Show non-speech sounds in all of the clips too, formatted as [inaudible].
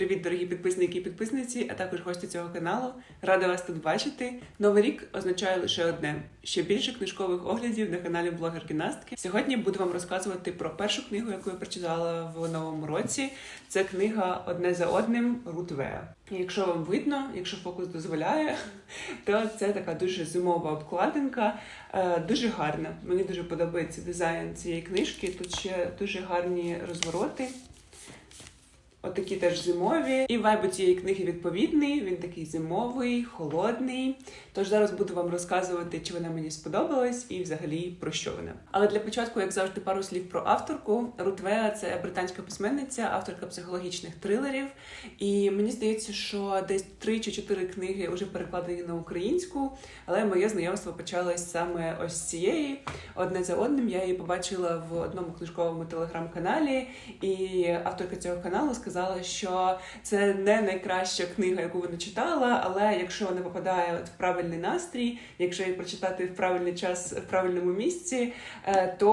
Привіт, дорогі підписники і підписниці, а також гості цього каналу. Рада вас тут бачити. Новий рік означає лише одне: ще більше книжкових оглядів на каналі Блогер Гімнастки. Сьогодні буду вам розказувати про першу книгу, яку я прочитала в новому році. Це книга одне за одним Рут Веа. І Якщо вам видно, якщо фокус дозволяє, [laughs] то це така дуже зимова обкладинка, е, дуже гарна. Мені дуже подобається дизайн цієї книжки. Тут ще дуже гарні розвороти. Отакі теж зимові. І вайб цієї книги відповідний. Він такий зимовий, холодний. Тож зараз буду вам розказувати, чи вона мені сподобалась і взагалі про що вона. Але для початку, як завжди, пару слів про авторку. Рут Веа – це британська письменниця, авторка психологічних трилерів. І мені здається, що десь три чи чотири книги вже перекладені на українську. Але моє знайомство почалось саме ось з цієї. Одне за одним я її побачила в одному книжковому телеграм-каналі, і авторка цього каналу сказала, що це не найкраща книга, яку вона читала, але якщо вона попадає в правильний настрій, якщо її прочитати в правильний час в правильному місці, е, то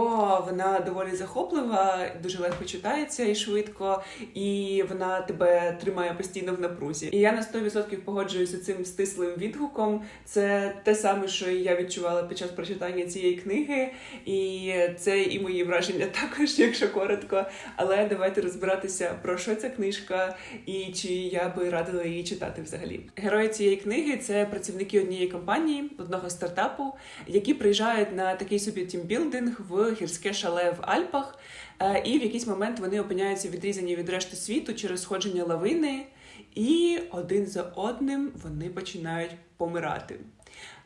вона доволі захоплива, дуже легко читається і швидко, і вона тебе тримає постійно в напрузі. І я на 100% погоджуюся цим стислим відгуком. Це те саме, що я відчувала під час прочитання цієї книги, і це і мої враження [laughs] також, якщо коротко. Але давайте розбиратися про що ця книжка і чи я би радила її читати взагалі. Герої цієї книги це працівники однієї компанії, одного стартапу, які приїжджають на такий собі тімбілдинг в гірське шале в Альпах. Е, І в якийсь момент вони опиняються відрізані від решти світу через сходження лавини, і один за одним вони починають помирати.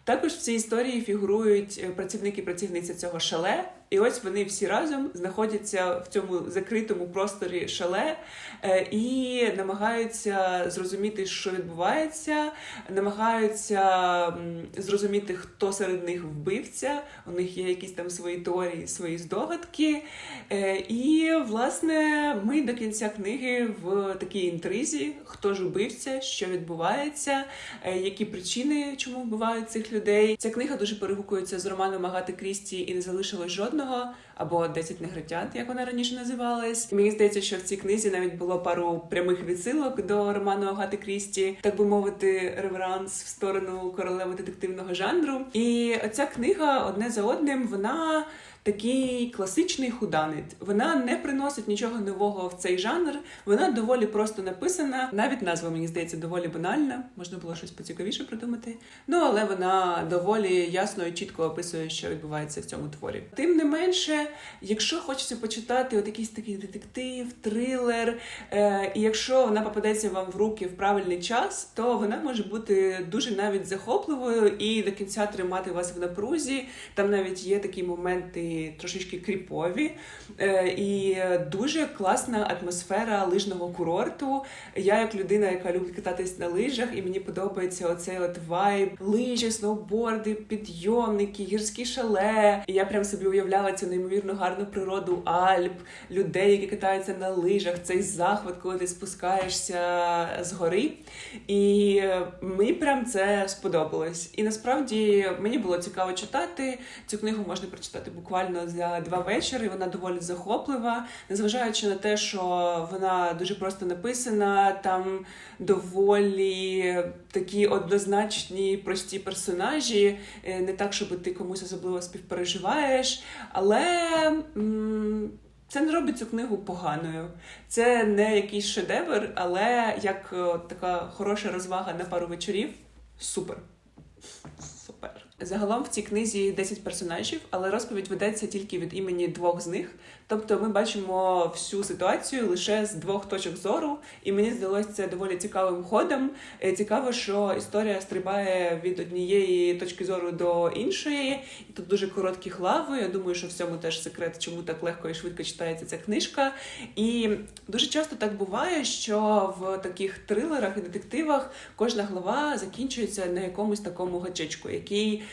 Також в цій історії фігурують е, працівники і працівниця цього шале, і ось вони всі разом знаходяться в цьому закритому просторі шале е, і намагаються зрозуміти, що відбувається, намагаються зрозуміти, хто серед них вбивця. У них є якісь там свої теорії, свої здогадки. Е, І власне ми до кінця книги в такій інтризі, хто ж вбивця, що відбувається, які причини, чому вбивають цих людей. Ця книга дуже перегукується з романом Агати Крісті і не залишилось жодного, або «10 негритят, як вона раніше називалась. Мені здається, що в цій книзі навіть було пару прямих відсилок до роману Агати Крісті, так би мовити, реверанс в сторону королеви детективного жанру. І оця книга одне за одним, вона. Такий класичний худанит. Вона не приносить нічого нового в цей жанр. Вона доволі просто написана. Навіть назва мені здається доволі банальна. Можна було щось поцікавіше придумати. Ну але вона доволі ясно і чітко описує, що відбувається в цьому творі. Тим не менше, якщо хочеться почитати от якийсь такий детектив, трилер, е, і якщо вона попадеться вам в руки в правильний час, то вона може бути дуже навіть захопливою і до кінця тримати вас в напрузі. Там навіть є такі моменти трошечки кріпові, е, і дуже класна атмосфера лижного курорту. Я, як людина, яка любить кататись на лижах, і мені подобається оцей от вайб, лижі, сноуборди, підйомники, гірські шале. І я прям собі уявляла цю неймовірно гарну природу Альп, людей, які катаються на лижах, цей захват, коли ти спускаєшся з гори. І мені прям це сподобалось. І насправді мені було цікаво читати. Цю книгу можна прочитати буквально за два вечори. Вона доволі захоплива, незважаючи на те, що вона дуже просто написана. Там доволі такі однозначні, прості персонажі. Е, Не так, щоб ти комусь особливо співпереживаєш, але. це не робить цю книгу поганою. Це не якийсь шедевр, але як е, така хороша розвага на пару вечорів. Супер. Загалом в цій книзі 10 персонажів, але розповідь ведеться тільки від імені двох з них. Тобто ми бачимо всю ситуацію лише з двох точок зору, і мені здалося це доволі цікавим ходом. Е, Цікаво, що історія стрибає від однієї точки зору до іншої, і тут дуже короткі глави. Я думаю, що в цьому теж секрет, чому так легко і швидко читається ця книжка. І дуже часто так буває, що в таких трилерах і детективах кожна глава закінчується на якомусь такому гачечку, який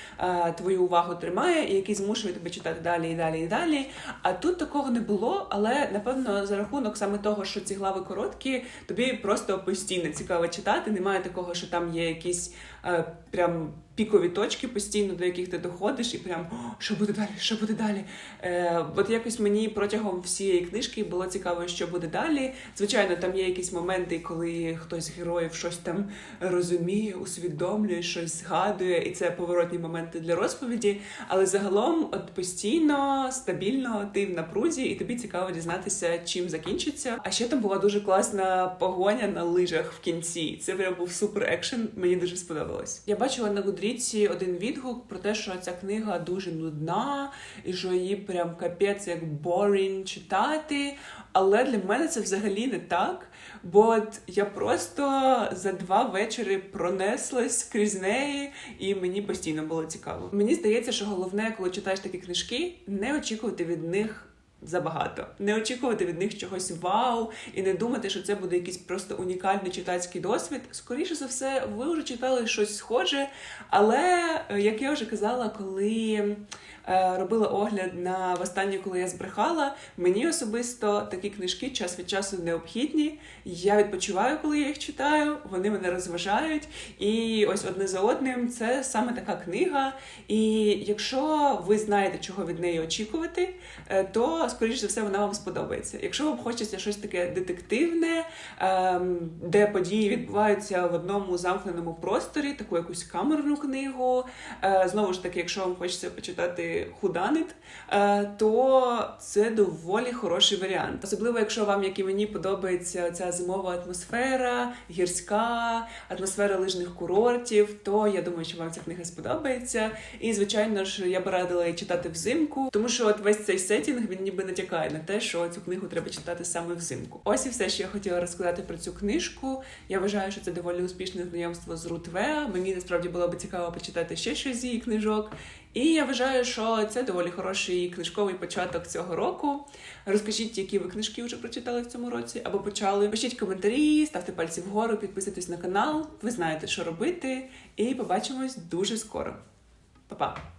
твою увагу тримає і який змушує тебе читати далі і далі і далі. А тут такого не було, але напевно за рахунок саме того, що ці глави короткі, тобі просто постійно цікаво читати. Немає такого, що там є якісь е, прям пікові точки постійно, до яких ти доходиш, і прям що буде далі, що буде далі. Е, от якось мені протягом всієї книжки було цікаво, що буде далі. Звичайно, там є якісь моменти, коли хтось з героїв щось там розуміє, усвідомлює, щось згадує, і це поворотні моменти для розповіді. Але загалом, от постійно, стабільно, ти в напрузі, і тобі цікаво дізнатися, чим закінчиться. А ще там була дуже класна погоня на лижах в кінці. Це прям був супер екшен. Мені дуже сподобалось. Я бачила на Гудріці один відгук про те, що ця книга дуже нудна, і що її прям капець як boring читати. Але для мене це взагалі не так. Бо от я просто за два вечори пронеслась крізь неї, і мені постійно було цікаво. Мені здається, що головне, коли читаєш такі книжки, не очікувати від них. Забагато не очікувати від них чогось вау, і не думати, що це буде якийсь просто унікальний читацький досвід. Скоріше за все, ви вже читали щось схоже. Але е, як я вже казала, коли робила огляд на востаннє, коли я збрехала, мені особисто такі книжки час від часу необхідні. Я відпочиваю, коли я їх читаю, вони мене розважають. І ось одне за одним це саме така книга. І якщо ви знаєте, чого від неї очікувати, е, то скоріш за все вона вам сподобається. Якщо вам хочеться щось таке детективне, ем, де події відбуваються в одному замкненому просторі, таку якусь камерну книгу. е, Знову ж таки, якщо вам хочеться почитати худанит, е, то це доволі хороший варіант. Особливо, якщо вам, як і мені, подобається ця зимова атмосфера, гірська, атмосфера лижних курортів, то я думаю, що вам ця книга сподобається. І звичайно ж, я б радила її читати взимку, тому що от весь цей сетінг він ніби натякає на те, що цю книгу треба читати саме взимку. Ось і все, що я хотіла розказати про цю книжку. Я вважаю, що це доволі успішне знайомство з Рут Веа. Мені насправді було б цікаво почитати ще щось з її книжок. І я вважаю, що це доволі хороший книжковий початок цього року. Розкажіть, які ви книжки вже прочитали в цьому році або почали. Пишіть коментарі, ставте пальці вгору, підписуйтесь на канал. Ви знаєте, що робити. І побачимось дуже скоро. Па-па!